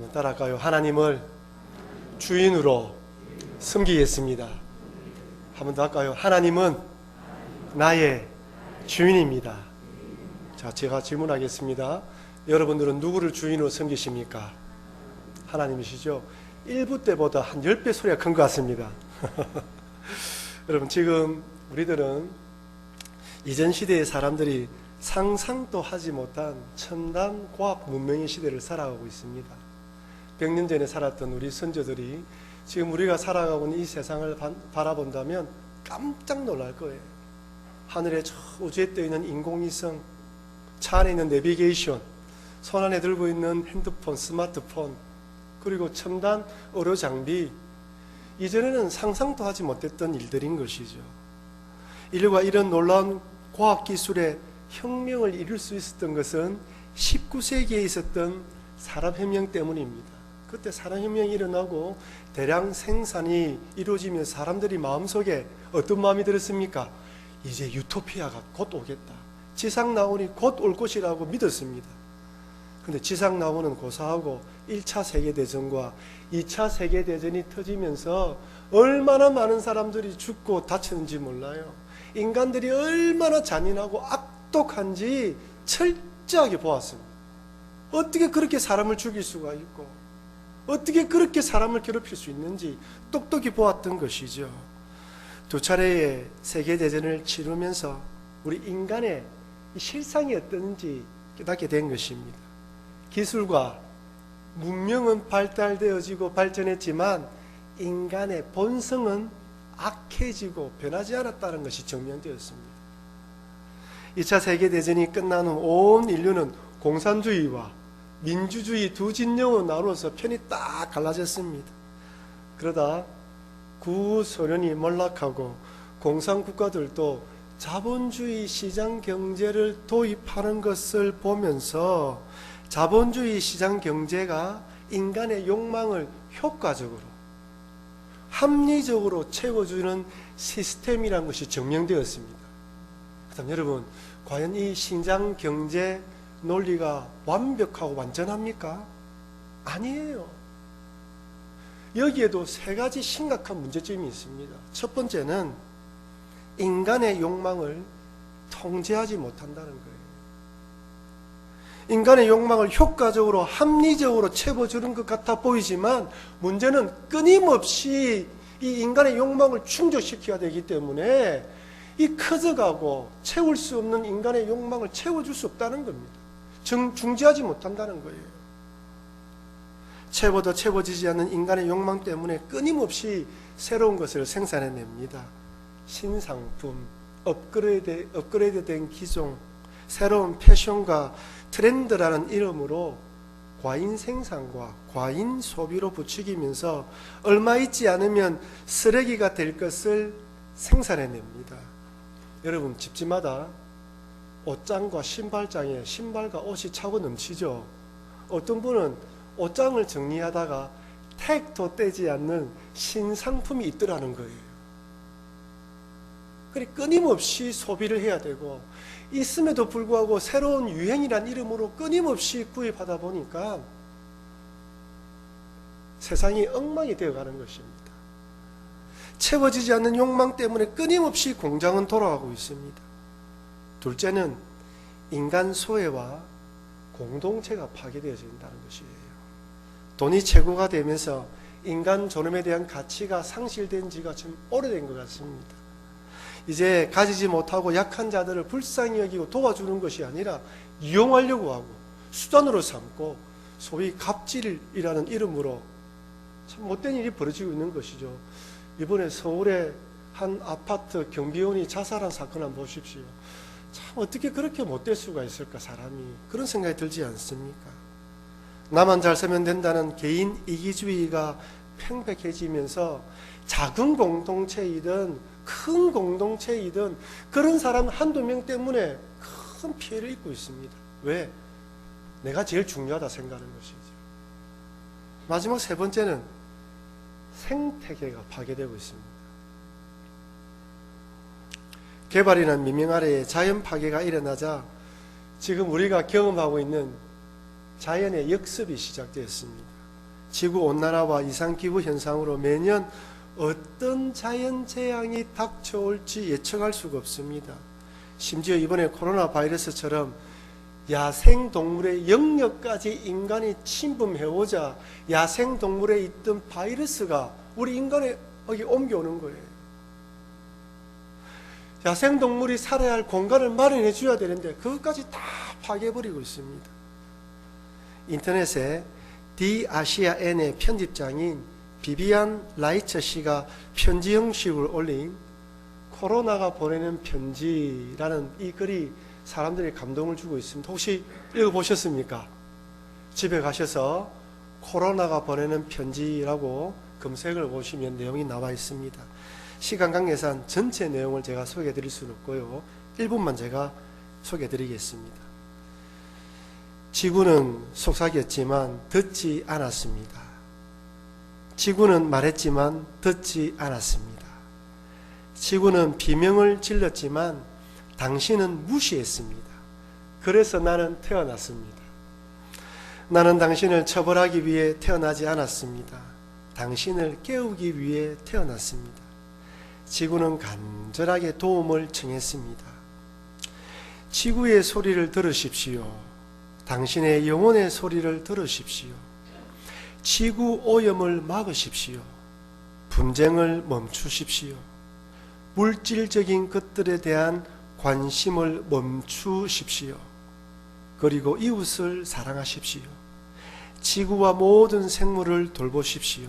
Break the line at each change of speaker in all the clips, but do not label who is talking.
한번 따라할까요? 하나님을 주인으로 섬기겠습니다. 한 번 더 할까요? 하나님은 나의 주인입니다. 자, 제가 질문하겠습니다. 여러분들은 누구를 주인으로 섬기십니까? 하나님이시죠? 1부 때보다 한 10배 소리가 큰 것 같습니다. 여러분, 지금 우리들은 이전 시대의 사람들이 상상도 하지 못한 첨단 과학 문명의 시대를 살아가고 있습니다. 100년 전에 살았던 우리 선조들이 지금 우리가 살아가고 있는 이 세상을 바, 바라본다면 깜짝 놀랄 거예요. 하늘에 저 우주에 떠 있는 인공위성, 차 안에 있는 내비게이션, 손 안에 들고 있는 핸드폰, 스마트폰, 그리고 첨단 의료 장비, 이전에는 상상도 하지 못했던 일들인 것이죠. 인류가 이런 놀라운 과학 기술의 혁명을 이룰 수 있었던 것은 19세기에 있었던 산업혁명 때문입니다. 그때 산업혁명이 일어나고 대량 생산이 이루어지면 사람들이 마음속에 어떤 마음이 들었습니까? 이제 유토피아가 곧 오겠다. 지상 나온이 곧 올 것이라고 믿었습니다. 근데 지상 나오는 고사하고 1차 세계대전과 2차 세계대전이 터지면서 얼마나 많은 사람들이 죽고 다쳤는지 몰라요. 인간들이 얼마나 잔인하고 악독한지 철저하게 보았습니다. 어떻게 그렇게 사람을 죽일 수가 있고, 어떻게 그렇게 사람을 괴롭힐 수 있는지 똑똑히 보았던 것이죠. 두 차례의 세계대전을 치르면서 우리 인간의 실상이 어떤지 깨닫게 된 것입니다. 기술과 문명은 발달되어지고 발전했지만 인간의 본성은 악해지고 변하지 않았다는 것이 증명되었습니다. 2차 세계대전이 끝난 후 온 인류는 공산주의와 민주주의 두 진영으로 나누어서 편이 딱 갈라졌습니다. 그러다 구소련이 몰락하고 공산국가들도 자본주의 시장 경제를 도입하는 것을 보면서 자본주의 시장 경제가 인간의 욕망을 효과적으로 합리적으로 채워주는 시스템이라는 것이 증명되었습니다. 여러분, 과연 이 시장 경제 논리가 완벽하고 완전합니까? 아니에요. 여기에도 세 가지 심각한 문제점이 있습니다. 첫 번째는 인간의 욕망을 통제하지 못한다는 거예요. 인간의 욕망을 효과적으로 합리적으로 채워주는 것 같아 보이지만 문제는 끊임없이 이 인간의 욕망을 충족시켜야 되기 때문에 이 커져가고 채울 수 없는 인간의 욕망을 채워줄 수 없다는 겁니다. 중, 중지하지 못한다는 거예요. 채워도 채워지지 않는 인간의 욕망 때문에 끊임없이 새로운 것을 생산해냅니다. 신상품, 업그레이드, 업그레이드 된 기종, 새로운 패션과 트렌드라는 이름으로 과잉 생산과 과잉 소비로 부추기면서 얼마 있지 않으면 쓰레기가 될 것을 생산해냅니다. 여러분 집집마다 옷장과 신발장에 신발과 옷이 차고 넘치죠. 어떤 분은 옷장을 정리하다가 택도 떼지 않는 신상품이 있더라는 거예요. 그리 끊임없이 소비를 해야 되고 있음에도 불구하고 새로운 유행이란 이름으로 끊임없이 구입하다 보니까 세상이 엉망이 되어 가는 것입니다. 채워지지 않는 욕망 때문에 끊임없이 공장은 돌아가고 있습니다. 둘째는 인간 소외와 공동체가 파괴되어진다는 것이에요. 돈이 최고가 되면서 인간 존엄에 대한 가치가 상실된 지가 좀 오래된 것 같습니다. 이제 가지지 못하고 약한 자들을 불쌍히 여기고 도와주는 것이 아니라 이용하려고 하고 수단으로 삼고 소위 갑질이라는 이름으로 참 못된 일이 벌어지고 있는 것이죠. 이번에 서울의 한 아파트 경비원이 자살한 사건 한번 보십시오. 참 어떻게 그렇게 못될 수가 있을까 사람이 그런 생각이 들지 않습니까? 나만 잘 살면 된다는 개인 이기주의가 팽백해지면서 작은 공동체이든 큰 공동체이든 그런 사람 한두 명 때문에 큰 피해를 입고 있습니다. 왜? 내가 제일 중요하다 생각하는 것이죠. 마지막 세 번째는 생태계가 파괴되고 있습니다. 개발이나 미명 아래에 자연 파괴가 일어나자 지금 우리가 경험하고 있는 자연의 역습이 시작되었습니다. 지구 온난화와 이상 기후 현상으로 매년 어떤 자연 재앙이 닥쳐올지 예측할 수가 없습니다. 심지어 이번에 코로나 바이러스처럼 야생 동물의 영역까지 인간이 침범해오자 야생 동물에 있던 바이러스가 우리 인간에 여기 옮겨오는 거예요. 야생 동물이 살아야 할 공간을 마련해 줘야 되는데 그것까지 다 파괴해버리고 있습니다. 인터넷에 디 아시아 N의 편집장인 비비안 라이처 씨가 편지 형식을 올린 코로나가 보내는 편지라는 이 글이 사람들이 감동을 주고 있습니다. 혹시 읽어보셨습니까? 집에 가셔서 코로나가 보내는 편지라고 검색을 보시면 내용이 나와 있습니다. 시간 관계상 전체 내용을 제가 소개해 드릴 수는 없고요. 1분만 제가 소개해 드리겠습니다. 지구는 속삭였지만 듣지 않았습니다. 지구는 말했지만 듣지 않았습니다. 지구는 비명을 질렀지만 당신은 무시했습니다. 그래서 나는 태어났습니다. 나는 당신을 처벌하기 위해 태어나지 않았습니다. 당신을 깨우기 위해 태어났습니다. 지구는 간절하게 도움을 청했습니다. 지구의 소리를 들으십시오. 당신의 영혼의 소리를 들으십시오. 지구 오염을 막으십시오. 분쟁을 멈추십시오. 물질적인 것들에 대한 관심을 멈추십시오. 그리고 이웃을 사랑하십시오. 지구와 모든 생물을 돌보십시오.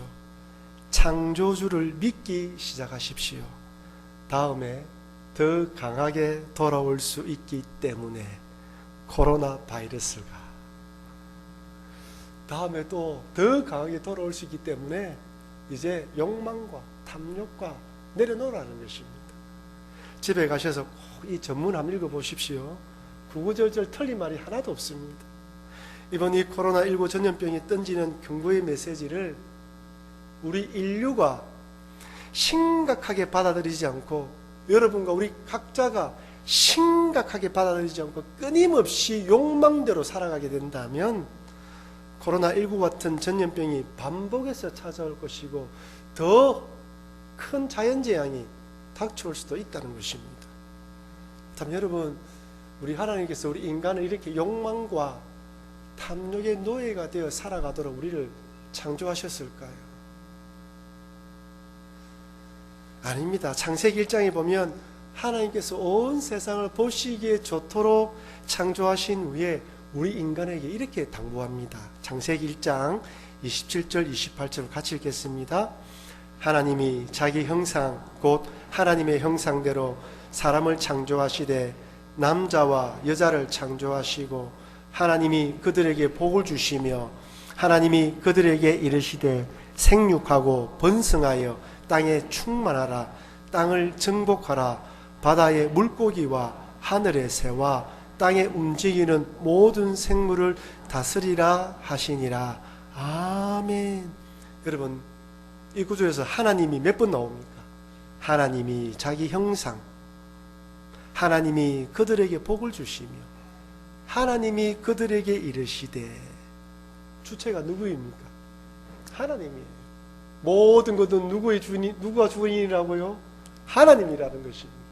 창조주를 믿기 시작하십시오. 다음에 더 강하게 돌아올 수 있기 때문에 코로나 바이러스가 다음에 또 더 강하게 돌아올 수 있기 때문에 이제 욕망과 탐욕과 내려놓으라는 것입니다. 집에 가셔서 꼭 이 전문 한번 읽어보십시오. 구구절절 틀린 말이 하나도 없습니다. 이번 이 코로나19 전염병이 던지는 경고의 메시지를 우리 인류가 심각하게 받아들이지 않고 여러분과 우리 각자가 심각하게 받아들이지 않고 끊임없이 욕망대로 살아가게 된다면 코로나19 같은 전염병이 반복해서 찾아올 것이고 더 큰 자연재앙이 닥쳐올 수도 있다는 것입니다. 참 여러분 우리 하나님께서 우리 인간을 이렇게 욕망과 탐욕의 노예가 되어 살아가도록 우리를 창조하셨을까요? 아닙니다. 창세기 1장에 보면 하나님께서 온 세상을 보시기에 좋도록 창조하신 후에 우리 인간에게 이렇게 당부합니다. 창세기 1장 27절 28절 같이 읽겠습니다. 하나님이 자기 형상 곧 하나님의 형상대로 사람을 창조하시되 남자와 여자를 창조하시고 하나님이 그들에게 복을 주시며 하나님이 그들에게 이르시되 생육하고 번성하여 땅에 충만하라 땅을 정복하라 바다의 물고기와 하늘의 새와 땅에 움직이는 모든 생물을 다스리라 하시니라 아멘 여러분 이 구조에서 하나님이 몇 번 나옵니까? 하나님이 자기 형상 하나님이 그들에게 복을 주시며 하나님이 그들에게 이르시되 주체가 누구입니까? 하나님이에요. 모든 것은 누구의 주인, 누가 주인이라고요? 하나님이라는 것입니다.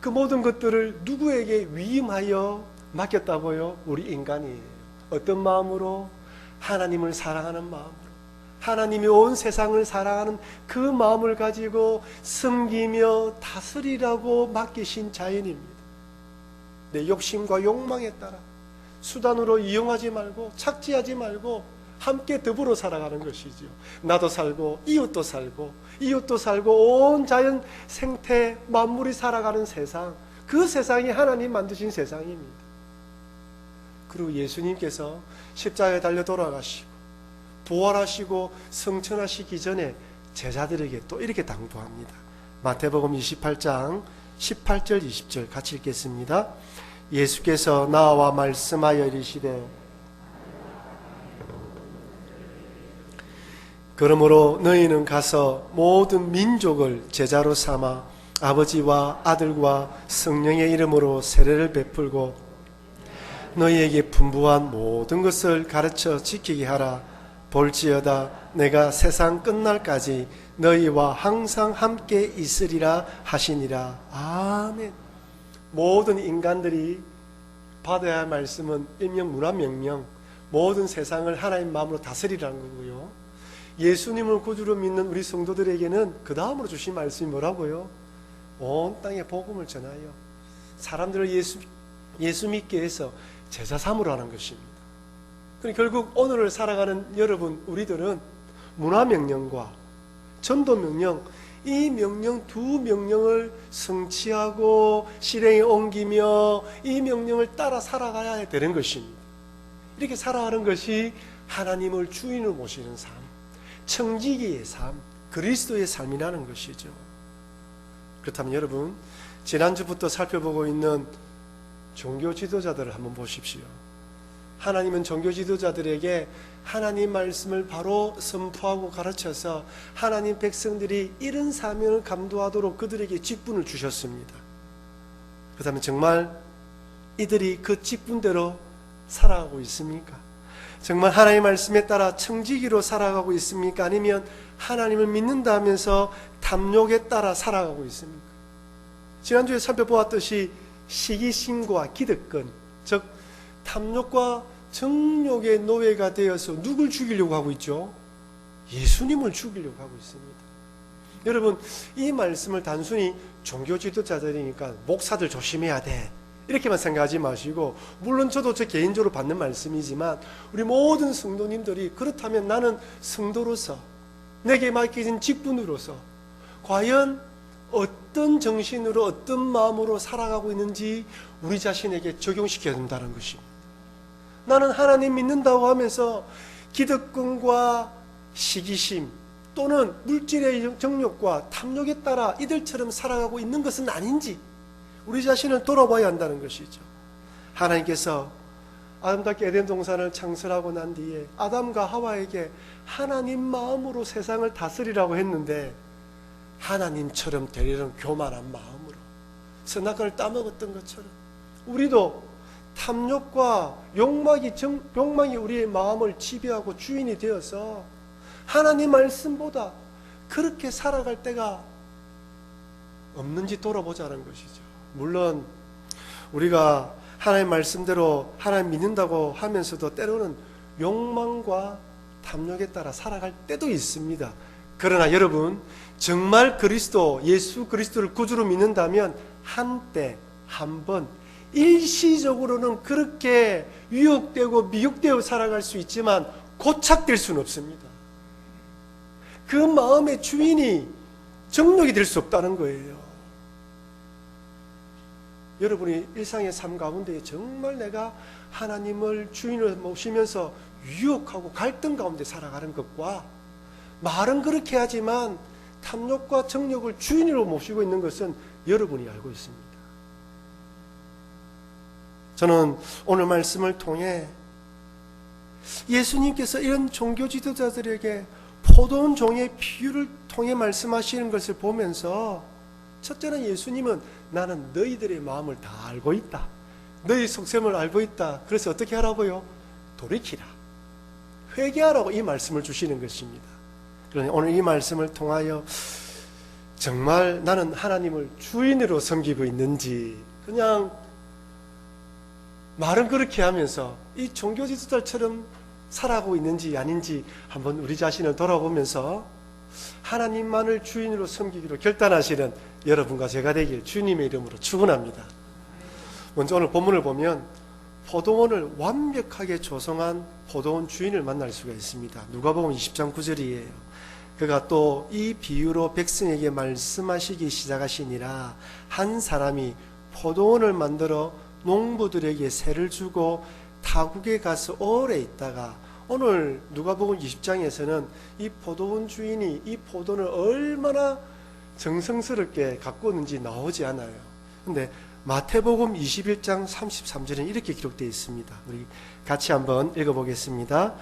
그 모든 것들을 누구에게 위임하여 맡겼다고요? 우리 인간이에요. 어떤 마음으로? 하나님을 사랑하는 마음으로. 하나님이 온 세상을 사랑하는 그 마음을 가지고 섬기며 다스리라고 맡기신 자연입니다. 내 욕심과 욕망에 따라 수단으로 이용하지 말고 착지하지 말고 함께 더불어 살아가는 것이죠. 나도 살고 이웃도 살고 이웃도 살고 온 자연 생태 만물이 살아가는 세상 그 세상이 하나님 만드신 세상입니다. 그리고 예수님께서 십자가에 달려 돌아가시고 부활하시고 성천하시기 전에 제자들에게 또 이렇게 당부합니다. 마태복음 28장 18절 20절 같이 읽겠습니다. 예수께서 나와 말씀하여 이르시되 그러므로 너희는 가서 모든 민족을 제자로 삼아 아버지와 아들과 성령의 이름으로 세례를 베풀고 너희에게 분부한 모든 것을 가르쳐 지키게 하라. 볼지어다 내가 세상 끝날까지 너희와 항상 함께 있으리라 하시니라. 아멘. 모든 인간들이 받아야 할 말씀은 일명 문화 명령, 모든 세상을 하나님 마음으로 다스리라는 거고요. 예수님을 구주로 믿는 우리 성도들에게는 그 다음으로 주신 말씀이 뭐라고요? 온 땅에 복음을 전하여 사람들을 예수, 예수 믿게 해서 제자 삼으라는 것입니다. 그럼 결국 오늘을 살아가는 여러분, 우리들은 문화 명령과 전도 명령, 이 명령 두 명령을 성취하고 실행에 옮기며 이 명령을 따라 살아가야 되는 것입니다. 이렇게 살아가는 것이 하나님을 주인으로 모시는 삶, 청지기의 삶, 그리스도의 삶이라는 것이죠. 그렇다면 여러분, 지난주부터 살펴보고 있는 종교 지도자들을 한번 보십시오. 하나님은 종교 지도자들에게 하나님 말씀을 바로 선포하고 가르쳐서 하나님 백성들이 이런 사명을 감도하도록 그들에게 직분을 주셨습니다. 그렇다면 정말 이들이 그 직분대로 살아가고 있습니까? 정말 하나님 말씀에 따라 청지기로 살아가고 있습니까? 아니면 하나님을 믿는다 하면서 탐욕에 따라 살아가고 있습니까? 지난주에 살펴보았듯이 시기심과 기득권, 즉 탐욕과 정욕의 노예가 되어서 누굴 죽이려고 하고 있죠? 예수님을 죽이려고 하고 있습니다. 여러분, 이 말씀을 단순히 종교 지도자들이니까 목사들 조심해야 돼. 이렇게만 생각하지 마시고, 물론 저도 제 개인적으로 받는 말씀이지만, 우리 모든 성도님들이 그렇다면 나는 성도로서, 내게 맡겨진 직분으로서, 과연 어떤 정신으로, 어떤 마음으로 살아가고 있는지 우리 자신에게 적용시켜야 된다는 것입니다. 나는 하나님 믿는다고 하면서 기득권과 시기심 또는 물질의 정욕과 탐욕에 따라 이들처럼 살아가고 있는 것은 아닌지 우리 자신을 돌아봐야 한다는 것이죠. 하나님께서 아름답게 에덴 동산을 창설하고 난 뒤에 아담과 하와에게 하나님 마음으로 세상을 다스리라고 했는데 하나님처럼 되려는 교만한 마음으로 선악과를 따먹었던 것처럼 우리도 탐욕과 욕망이, 정, 욕망이 우리의 마음을 지배하고 주인이 되어서 하나님 말씀보다 그렇게 살아갈 때가 없는지 돌아보자는 것이죠. 물론 우리가 하나님 말씀대로 하나님 믿는다고 하면서도 때로는 욕망과 탐욕에 따라 살아갈 때도 있습니다. 그러나 여러분 정말 그리스도 예수 그리스도를 구주로 믿는다면 한때 한 번 일시적으로는 그렇게 유혹되고 미혹되어 살아갈 수 있지만 고착될 수는 없습니다. 그 마음의 주인이 정력이 될 수 없다는 거예요. 여러분이 일상의 삶 가운데 정말 내가 하나님을 주인으로 모시면서 유혹하고 갈등 가운데 살아가는 것과 말은 그렇게 하지만 탐욕과 정력을 주인으로 모시고 있는 것은 여러분이 알고 있습니다. 저는 오늘 말씀을 통해 예수님께서 이런 종교 지도자들에게 포도원 종의 비유를 통해 말씀하시는 것을 보면서 첫째는 예수님은 나는 너희들의 마음을 다 알고 있다. 너희 속셈을 알고 있다. 그래서 어떻게 하라고요? 돌이키라. 회개하라고 이 말씀을 주시는 것입니다. 그러니 오늘 이 말씀을 통하여 정말 나는 하나님을 주인으로 섬기고 있는지 그냥 말은 그렇게 하면서 이 종교 지도자처럼 살아가고 있는지 아닌지 한번 우리 자신을 돌아보면서 하나님만을 주인으로 섬기기로 결단하시는 여러분과 제가 되길 주님의 이름으로 축원합니다. 먼저 오늘 본문을 보면 포도원을 완벽하게 조성한 포도원 주인을 만날 수가 있습니다. 누가복음 20장 9절이에요. 그가 또 이 비유로 백성에게 말씀하시기 시작하시니라 한 사람이 포도원을 만들어 농부들에게 세를 주고 타국에 가서 오래 있다가 오늘 누가복음 20장에서는 이 포도원 주인이 이 포도를 얼마나 정성스럽게 가꾸었는지 나오지 않아요. 근데 마태복음 21장 33절은 이렇게 기록되어 있습니다. 우리 같이 한번 읽어보겠습니다.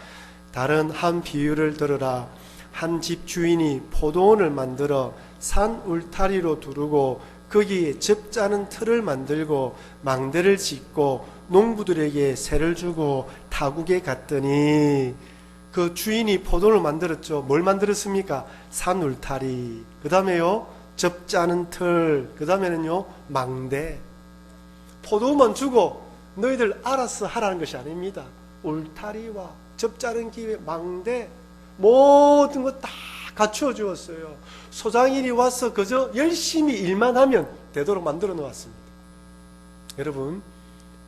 다른 한 비유를 들으라. 한 집 주인이 포도원을 만들어 산 울타리로 두르고 거기에 접자는 틀을 만들고 망대를 짓고 농부들에게 세를 주고 타국에 갔더니 그 주인이 포도를 만들었죠. 뭘 만들었습니까? 산 울타리. 그 다음에요. 접자는 틀. 그 다음에는요. 망대. 포도만 주고 너희들 알아서 하라는 것이 아닙니다. 울타리와 접자는 기회, 망대. 모든 거다 갖추어 주었어요. 소장일이 와서 그저 열심히 일만 하면 되도록 만들어 놓았습니다. 여러분,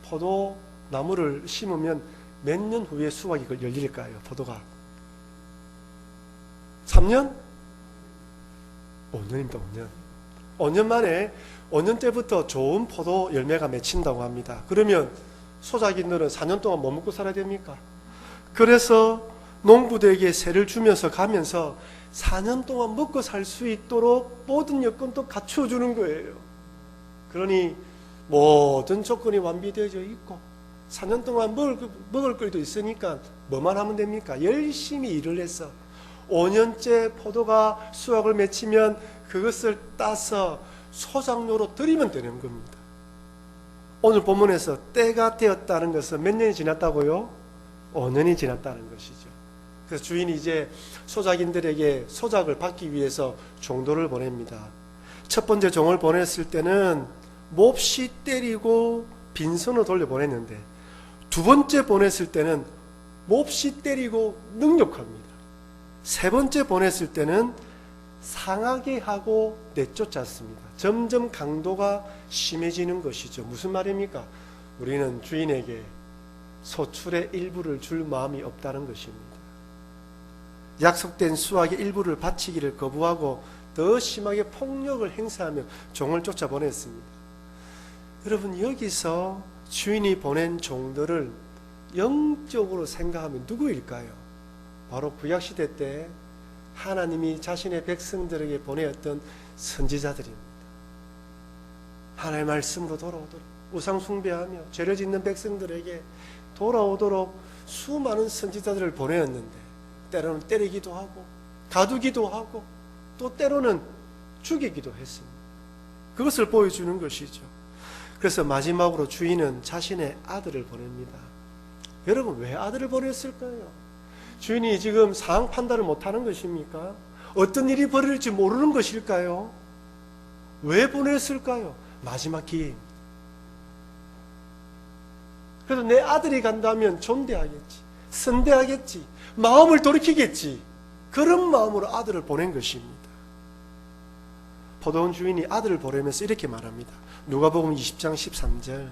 포도 나무를 심으면 몇 년 후에 수확이 열릴까요? 포도가 3년? 5년입니다. 5년. 5년 만에 5년 때부터 좋은 포도 열매가 맺힌다고 합니다. 그러면 소작인들은 4년 동안 뭐 먹고 살아야 됩니까? 그래서 농부들에게 세를 주면서 가면서 4년 동안 먹고 살 수 있도록 모든 여건도 갖추어 주는 거예요. 그러니 모든 조건이 완비되어져 있고 4년 동안 먹을, 먹을 것도 있으니까 뭐만 하면 됩니까? 열심히 일을 해서 5년째 포도가 수확을 맺히면 그것을 따서 소장료로 드리면 되는 겁니다. 오늘 본문에서 때가 되었다는 것은 몇 년이 지났다고요? 5년이 지났다는 것이죠. 그래서 주인이 이제 소작인들에게 소작을 받기 위해서 종도를 보냅니다. 첫 번째 종을 보냈을 때는 몹시 때리고 빈손으로 돌려보냈는데 두 번째 보냈을 때는 몹시 때리고 능욕합니다. 세 번째 보냈을 때는 상하게 하고 내쫓았습니다. 점점 강도가 심해지는 것이죠. 무슨 말입니까? 우리는 주인에게 소출의 일부를 줄 마음이 없다는 것입니다. 약속된 수확의 일부를 바치기를 거부하고 더 심하게 폭력을 행사하며 종을 쫓아보냈습니다. 여러분 여기서 주인이 보낸 종들을 영적으로 생각하면 누구일까요? 바로 구약 시대 때 하나님이 자신의 백성들에게 보내었던 선지자들입니다. 하나님의 말씀으로 돌아오도록 우상 숭배하며 죄를 짓는 백성들에게 돌아오도록 수많은 선지자들을 보내었는데 때로는 때리기도 하고 가두기도 하고 또 때로는 죽이기도 했습니다. 그것을 보여주는 것이죠. 그래서 마지막으로 주인은 자신의 아들을 보냅니다. 여러분 왜 아들을 보냈을까요? 주인이 지금 상황 판단을 못하는 것입니까? 어떤 일이 벌어질지 모르는 것일까요? 왜 보냈을까요? 마지막 기회입니다. 그래서 내 아들이 간다면 존대하겠지, 선대하겠지, 마음을 돌이키겠지. 그런 마음으로 아들을 보낸 것입니다. 포도원 주인이 아들을 보내면서 이렇게 말합니다. 누가복음 20장 13절.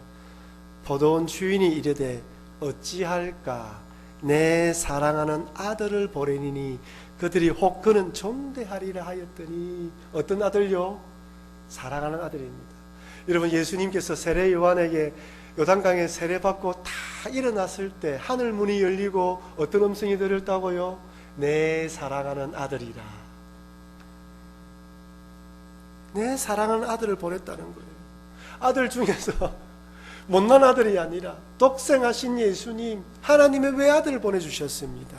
포도원 주인이 이르되 어찌할까 내 사랑하는 아들을 보내니니 그들이 혹 그는 존대하리라 하였더니 어떤 아들요? 사랑하는 아들입니다. 여러분 예수님께서 세례 요한에게 요단강에 세례받고 다 일어났을 때 하늘 문이 열리고 어떤 음성이 들었다고요? 내 사랑하는 아들이라. 내 사랑하는 아들을 보냈다는 거예요. 아들 중에서 못난 아들이 아니라 독생하신 예수님, 하나님의 외아들을 보내주셨습니다.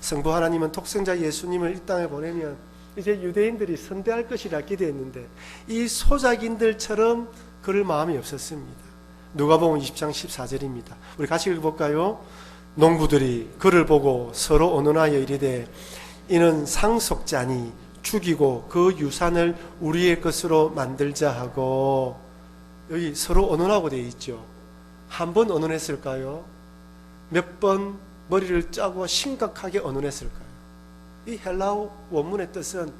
성부 하나님은 독생자 예수님을 이 땅에 보내면 이제 유대인들이 선대할 것이라 기대했는데 이 소작인들처럼 그럴 마음이 없었습니다. 누가복음 20장 14절입니다. 우리 같이 읽어볼까요? 농부들이 그를 보고 서로 언론하여 이르되 이는 상속자니 죽이고 그 유산을 우리의 것으로 만들자 하고 여기 서로 언론하고 되어 있죠. 한 번 언론했을까요? 몇 번 머리를 짜고 심각하게 언론했을까요? 이 헬라어 원문의 뜻은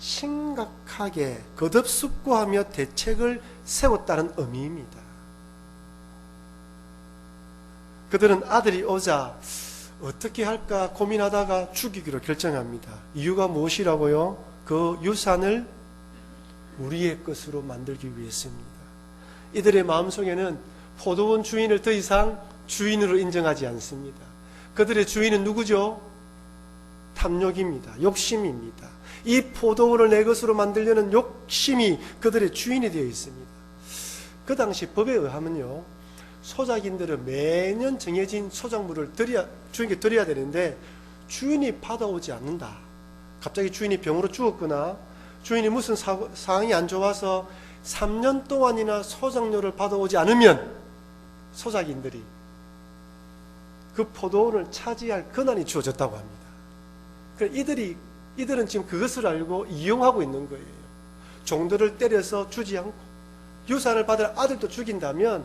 심각하게 거듭숙고하며 대책을 세웠다는 의미입니다. 그들은 아들이 오자 어떻게 할까 고민하다가 죽이기로 결정합니다. 이유가 무엇이라고요? 그 유산을 우리의 것으로 만들기 위해서입니다. 이들의 마음속에는 포도원 주인을 더 이상 주인으로 인정하지 않습니다. 그들의 주인은 누구죠? 탐욕입니다. 욕심입니다. 이 포도원을 내 것으로 만들려는 욕심이 그들의 주인이 되어 있습니다. 그 당시 법에 의하면요. 소작인들은 매년 정해진 소작물을 드려야, 주인께 드려야 되는데 주인이 받아오지 않는다. 갑자기 주인이 병으로 죽었거나 주인이 무슨 사, 상황이 안 좋아서 3년 동안이나 소작료를 받아오지 않으면 소작인들이 그 포도원을 차지할 권한이 주어졌다고 합니다. 그 이들이 이들은 지금 그것을 알고 이용하고 있는 거예요. 종들을 때려서 주지 않고 유산을 받을 아들도 죽인다면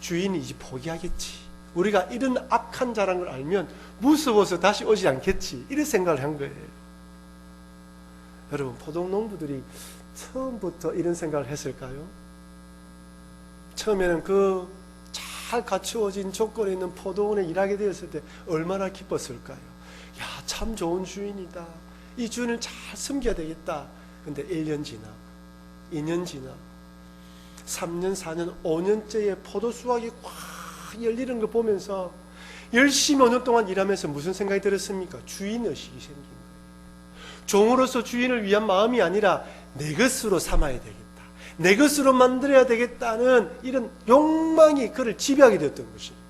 주인이 이제 포기하겠지. 우리가 이런 악한 자란 걸 알면 무서워서 다시 오지 않겠지. 이런 생각을 한 거예요. 여러분, 포도농부들이 처음부터 이런 생각을 했을까요? 처음에는 그 잘 갖추어진 조건에 있는 포도원에 일하게 되었을 때 얼마나 기뻤을까요? 야, 참 좋은 주인이다. 이 주인을 잘 섬겨야 되겠다. 근데 1년 지나, 2년 지나, 3년, 4년, 5년째의 포도 수확이 확 열리는 걸 보면서 열심히 5년 동안 일하면서 무슨 생각이 들었습니까? 주인 의식이 생긴 거예요. 종으로서 주인을 위한 마음이 아니라 내 것으로 삼아야 되겠다. 내 것으로 만들어야 되겠다는 이런 욕망이 그를 지배하게 되었던 것입니다.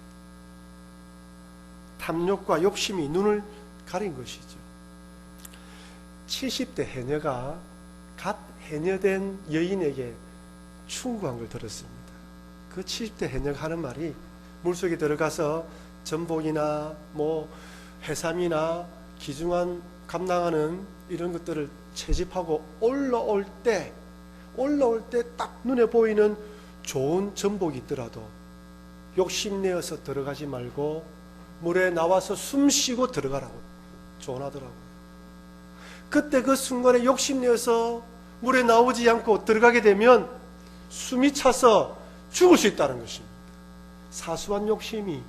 탐욕과 욕심이 눈을 가린 것이죠. 70대 해녀가 갓 해녀된 여인에게 충고한 걸 들었습니다. 그 70대 해녀가 하는 말이 물속에 들어가서 전복이나 뭐 해삼이나 기중한 감당하는 이런 것들을 채집하고 올라올 때 올라올 때 딱 눈에 보이는 좋은 전복이 있더라도 욕심내어서 들어가지 말고 물에 나와서 숨 쉬고 들어가라고 조언하더라고요. 그때 그 순간에 욕심내어서 물에 나오지 않고 들어가게 되면 숨이 차서 죽을 수 있다는 것입니다. 사소한 욕심이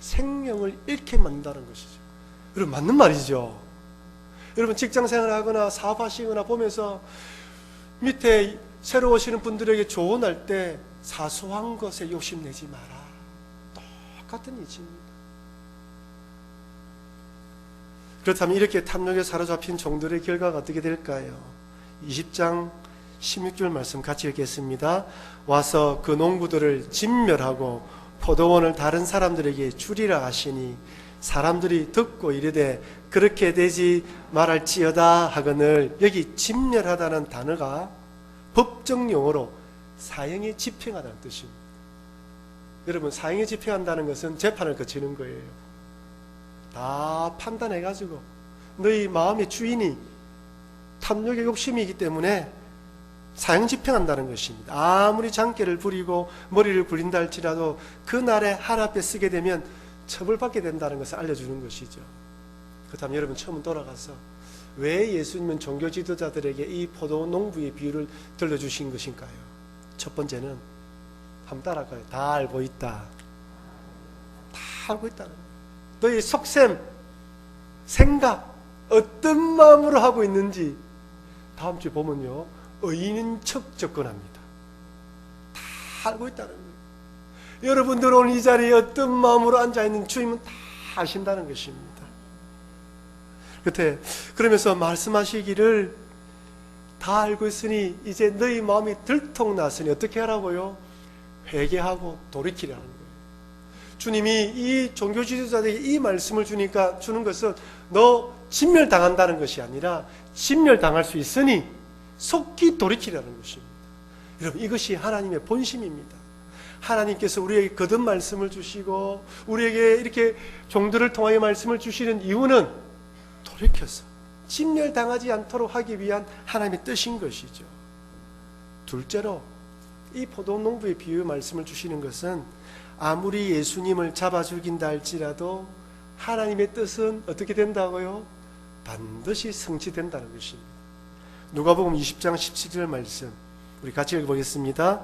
생명을 잃게 만든다는 것이죠. 여러분 맞는 말이죠. 여러분 직장 생활 하거나 사업하시거나 보면서 밑에 새로 오시는 분들에게 조언할 때 사소한 것에 욕심내지 마라. 똑같은 이치입니다. 그렇다면 이렇게 탐욕에 사로잡힌 종들의 결과가 어떻게 될까요? 20장 16절 말씀 같이 읽겠습니다. 와서 그 농부들을 진멸하고 포도원을 다른 사람들에게 주리라 하시니 사람들이 듣고 이르되 그렇게 되지 말할지어다 하거늘 여기 진멸하다는 단어가 법정 용어로 사형에 집행하다는 뜻입니다. 여러분 사형에 집행한다는 것은 재판을 거치는 거예요. 다 판단해 가지고 너희 마음의 주인이 탐욕의 욕심이기 때문에 사형 집행한다는 것입니다. 아무리 장깨를 부리고 머리를 굴린다 할지라도 그날에 할 앞에 쓰게 되면 처벌받게 된다는 것을 알려주는 것이죠. 그렇다면 여러분 처음 돌아가서 왜 예수님은 종교 지도자들에게 이 포도 농부의 비유를 들려주신 것인가요? 첫 번째는 한번 따라가요. 다 알고 있다. 다 알고 있다는 거예요. 너희 속셈, 생각, 어떤 마음으로 하고 있는지 다음 주에 보면요. 의인인 척 접근합니다. 다 알고 있다는 거예요. 여러분들 오늘 이 자리에 어떤 마음으로 앉아있는 주님은 다 아신다는 것입니다. 그때 그러면서 말씀하시기를 다 알고 있으니 이제 너희 마음이 들통났으니 어떻게 하라고요? 회개하고 돌이키라는 거예요. 주님이 이 종교 지도자들에게 이 말씀을 주니까 주는 것은 너 진멸당한다는 것이 아니라 진멸당할 수 있으니 속히 돌이키라는 것입니다. 여러분 이것이 하나님의 본심입니다. 하나님께서 우리에게 거듭 말씀을 주시고 우리에게 이렇게 종들을 통하여 말씀을 주시는 이유는 돌이켜서 진멸당하지 않도록 하기 위한 하나님의 뜻인 것이죠. 둘째로 이 포도농부의 비유 말씀을 주시는 것은 아무리 예수님을 잡아 죽인다 할지라도 하나님의 뜻은 어떻게 된다고요? 반드시 성취된다는 것입니다. 누가복음 20장 17절 말씀 우리 같이 읽어보겠습니다.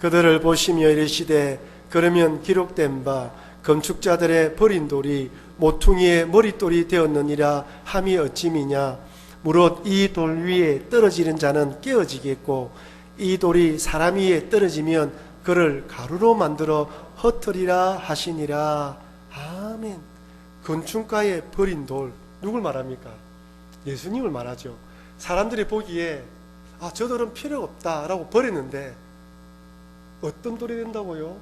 그들을 보시며 이르시되 그러면 기록된 바 건축자들의 버린 돌이 모퉁이의 머릿돌이 되었느니라 함이 어찌미냐 무릇 이 돌 위에 떨어지는 자는 깨어지겠고 이 돌이 사람 위에 떨어지면 그를 가루로 만들어 흩으리라 하시니라 아멘 건축가의 버린 돌 누굴 말합니까? 예수님을 말하죠 사람들이 보기에 아 저 돌은 필요 없다라고 버렸는데 어떤 돌이 된다고요?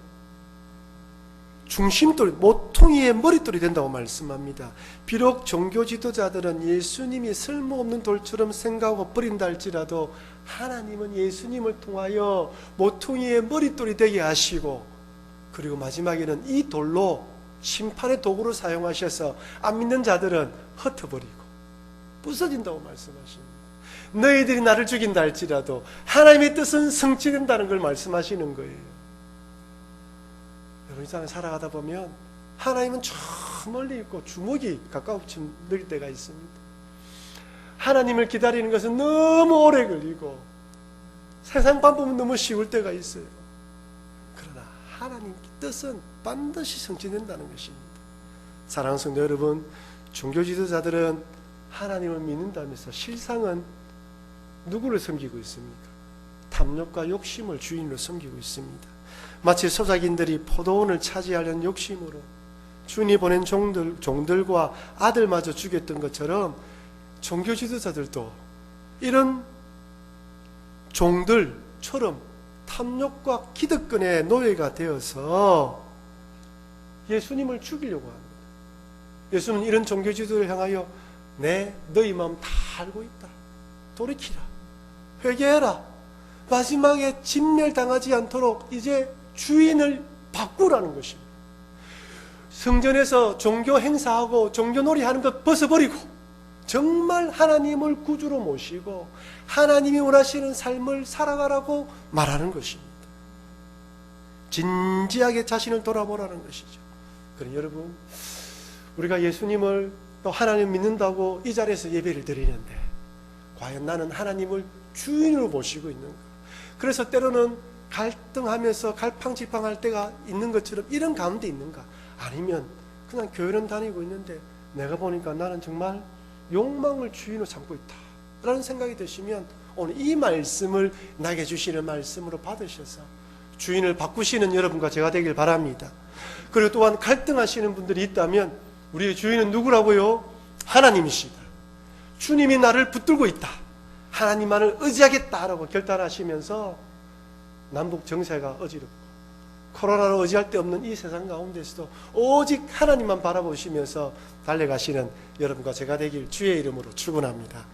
중심돌, 모퉁이의 머릿돌이 된다고 말씀합니다. 비록 종교 지도자들은 예수님이 쓸모없는 돌처럼 생각하고 버린다 할지라도 하나님은 예수님을 통하여 모퉁이의 머릿돌이 되게 하시고 그리고 마지막에는 이 돌로 심판의 도구로 사용하셔서 안 믿는 자들은 흩어버리고 부서진다고 말씀하십니다. 너희들이 나를 죽인다 할지라도 하나님의 뜻은 성취된다는 걸 말씀하시는 거예요. 여러분 이 세상에 살아가다 보면 하나님은 저 멀리 있고 주먹이 가까우친 늘 때가 있습니다. 하나님을 기다리는 것은 너무 오래 걸리고 세상 방법은 너무 쉬울 때가 있어요. 그러나 하나님 뜻은 반드시 성취된다는 것입니다. 사랑하는 성도 여러분, 종교 지도자들은 하나님을 믿는다면서 실상은 누구를 섬기고 있습니까? 탐욕과 욕심을 주인으로 섬기고 있습니다. 마치 소작인들이 포도원을 차지하려는 욕심으로 주인이 보낸 종들, 종들과 아들마저 죽였던 것처럼 종교 지도자들도 이런 종들처럼 탐욕과 기득권의 노예가 되어서 예수님을 죽이려고 합니다. 예수는 이런 종교 지도를 향하여 내 너희 마음 다 알고 있다. 돌이키라. 회개해라. 마지막에 진멸당하지 않도록 이제 주인을 바꾸라는 것입니다. 성전에서 종교 행사하고 종교 놀이 하는 것 벗어버리고 정말 하나님을 구주로 모시고 하나님이 원하시는 삶을 살아가라고 말하는 것입니다. 진지하게 자신을 돌아보라는 것이죠. 그럼 여러분, 우리가 예수님을 또 하나님 믿는다고 이 자리에서 예배를 드리는데 과연 나는 하나님을 주인으로 모시고 있는가? 그래서 때로는 갈등하면서 갈팡질팡할 때가 있는 것처럼 이런 가운데 있는가? 아니면 그냥 교회는 다니고 있는데 내가 보니까 나는 정말 욕망을 주인으로 삼고 있다. 라는 생각이 드시면 오늘 이 말씀을 나에게 주시는 말씀으로 받으셔서 주인을 바꾸시는 여러분과 제가 되길 바랍니다. 그리고 또한 갈등하시는 분들이 있다면 우리의 주인은 누구라고요? 하나님이시다. 주님이 나를 붙들고 있다. 하나님만을 의지하겠다라고 결단하시면서 남북 정세가 어지럽고 코로나로 의지할 데 없는 이 세상 가운데서도 오직 하나님만 바라보시면서 달려가시는 여러분과 제가 되길 주의 이름으로 축원합니다.